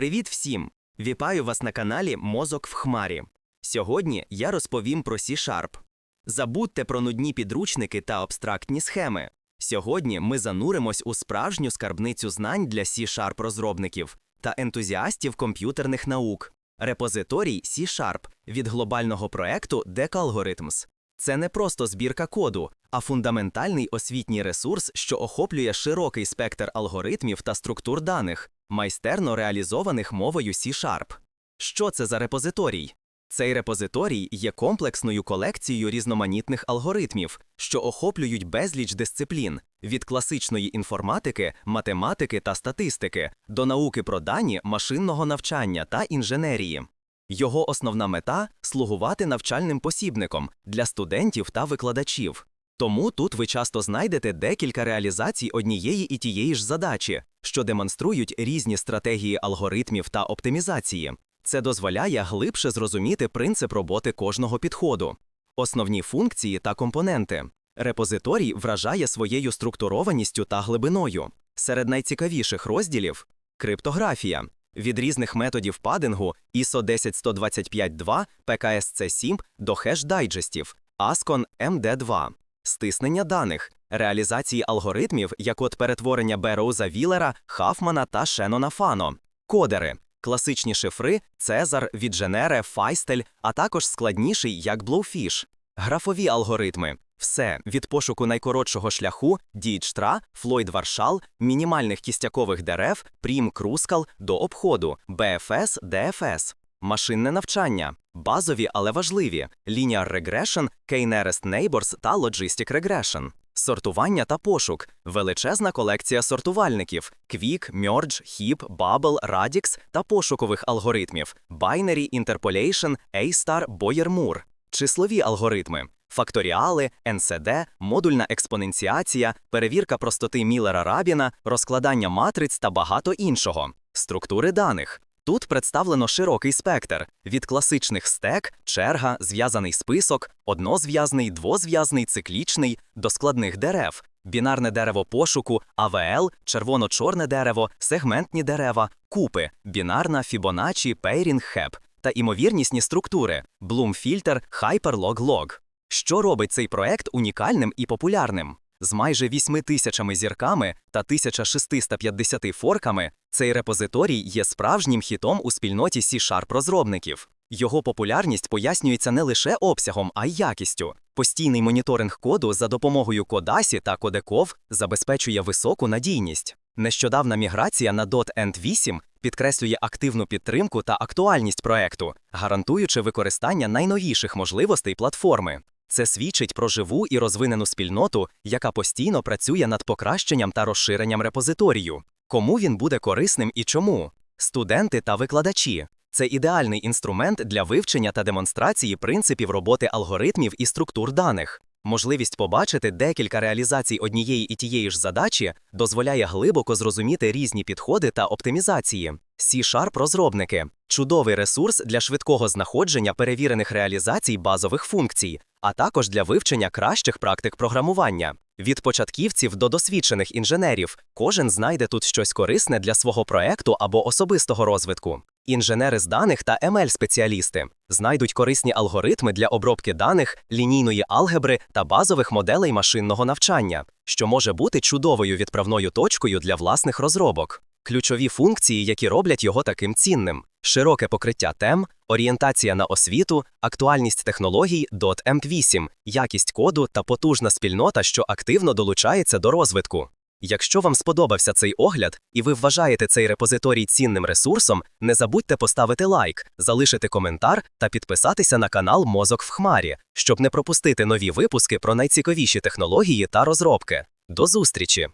Привіт всім! Вітаю вас на каналі Мозок в Хмарі. Сьогодні я розповім про C-Sharp. Забудьте про нудні підручники та абстрактні схеми. Сьогодні ми зануримось у справжню скарбницю знань для C-Sharp розробників та ентузіастів комп'ютерних наук. Репозиторій C-Sharp від глобального проекту Deck Algorithms. Це не просто збірка коду, а фундаментальний освітній ресурс, що охоплює широкий спектр алгоритмів та структур даних, майстерно реалізованих мовою C-Sharp. Що це за репозиторій? Цей репозиторій є комплексною колекцією різноманітних алгоритмів, що охоплюють безліч дисциплін від класичної інформатики, математики та статистики до науки про дані, машинного навчання та інженерії. Його основна мета слугувати навчальним посібником для студентів та викладачів. Тому тут ви часто знайдете декілька реалізацій однієї і тієї ж задачі, що демонструють різні стратегії алгоритмів та оптимізації. Це дозволяє глибше зрозуміти принцип роботи кожного підходу, основні функції та компоненти. Репозиторій вражає своєю структурованістю та глибиною. Серед найцікавіших розділів криптографія. Від різних методів падингу ISO 10125.2, PKSC7 до хеш-дайджестів, Ascon MD2, стиснення даних, реалізації алгоритмів, як от перетворення Бероуза Вілера, Хафмана та Шенона Фано, кодери, класичні шифри, Цезар, Відженере, Файстель, а також складніший, як Blowfish, графові алгоритми. Все. Від пошуку найкоротшого шляху, Діджтра, Флойд Варшал, мінімальних кістякових дерев, Прім Крускал до обходу, БФС, ДФС, машинне навчання, базові, але важливі, Linear Regression, K-Nearest Neighbors та Logistic Regression. Сортування та пошук, величезна колекція сортувальників, Quick, Merge, Heap, Bubble, Radix та пошукових алгоритмів, Binary, Interpolation, A-Star, Boyer-Moore, числові алгоритми, факторіали, NCD, модульна експоненціація, перевірка простоти Міллера-Рабіна, розкладання матриць та багато іншого, структури даних. Тут представлено широкий спектр від класичних стек, черга, зв'язаний список, однозв'язний, двозв'язний, циклічний до складних дерев, бінарне дерево пошуку, АВЛ, червоно-чорне дерево, сегментні дерева, купи, бінарна, Фібоначчі, Пейрінг, Хеп та імовірнісні структури Bloom-фільтр, Hyperlog-Log. Що робить цей проект унікальним і популярним? З майже 8 тисячами зірками та 1650 форками цей репозиторій є справжнім хітом у спільноті C-Sharp розробників. Його популярність пояснюється не лише обсягом, а й якістю. Постійний моніторинг коду за допомогою Кодасі та Кодеков забезпечує високу надійність. Нещодавна міграція на .NET 8 підкреслює активну підтримку та актуальність проекту, гарантуючи використання найновіших можливостей платформи. Це свідчить про живу і розвинену спільноту, яка постійно працює над покращенням та розширенням репозиторію. Кому він буде корисним і чому? Студенти та викладачі. Це ідеальний інструмент для вивчення та демонстрації принципів роботи алгоритмів і структур даних. Можливість побачити декілька реалізацій однієї і тієї ж задачі дозволяє глибоко зрозуміти різні підходи та оптимізації. C-Sharp розробники чудовий ресурс для швидкого знаходження перевірених реалізацій базових функцій, а також для вивчення кращих практик програмування. Від початківців до досвідчених інженерів кожен знайде тут щось корисне для свого проекту або особистого розвитку. Інженери з даних та ML-спеціалісти знайдуть корисні алгоритми для обробки даних, лінійної алгебри та базових моделей машинного навчання, що може бути чудовою відправною точкою для власних розробок. Ключові функції, які роблять його таким цінним: широке покриття тем, орієнтація на освіту, актуальність технологій .emp8, якість коду та потужна спільнота, що активно долучається до розвитку. Якщо вам сподобався цей огляд і ви вважаєте цей репозиторій цінним ресурсом, не забудьте поставити лайк, залишити коментар та підписатися на канал Мозок в Хмарі, щоб не пропустити нові випуски про найцікавіші технології та розробки. До зустрічі!